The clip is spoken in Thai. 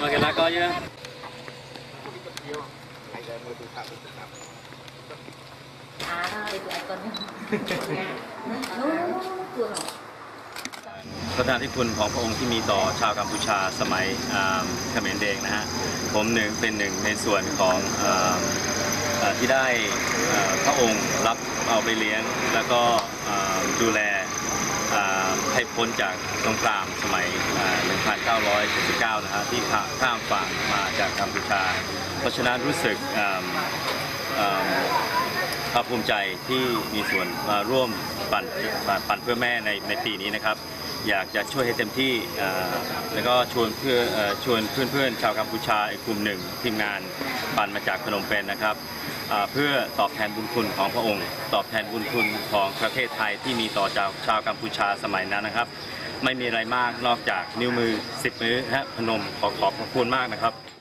Rồi kìa là coi nhá À, đây tụi anh con nhá. Nó nó nó cua rồi. พระทานที่คุณของพระองค์ที่มีต่อชาวกัมพูชาสมัยเขมรแดงนะฮะผมหนึ่งเป็นหนึ่งในส่วนของออที่ได้พระองค์รับเอาไปเลี้ยง แล้วก็ดูแลให้พ้นจากสงครามสมัย 1979 นะฮะที่ข้าข้ามฝั่งมาจากกัมพูชา เพราะฉะนั้นรู้สึกภาคภูมิใจที่มีส่วนมาร่วมปันปั่นปั่นเพื่อแม่ในในปีนี้นะครับ อยากจะช่วยให้เต็มที่ แล้วก็ชวนเพื่ออชวนเพื่อนๆ ชาวกัมพูชาอีกกลุ่มหนึ่งทีมงานปั่นมาจากพนมเปญนนะครับ เพื่อตอบแทนบุญคุณของพระองค์ ตอบแทนบุญคุณของประเทศไทยที่มีต่อชาวชาวกัมพูชาสมัยนั้นนะครับ ไม่มีอะไรมากนอกจากนิ้วมือสิบนิ้วฮะพนมขอขอบพระคุณมากนะครับ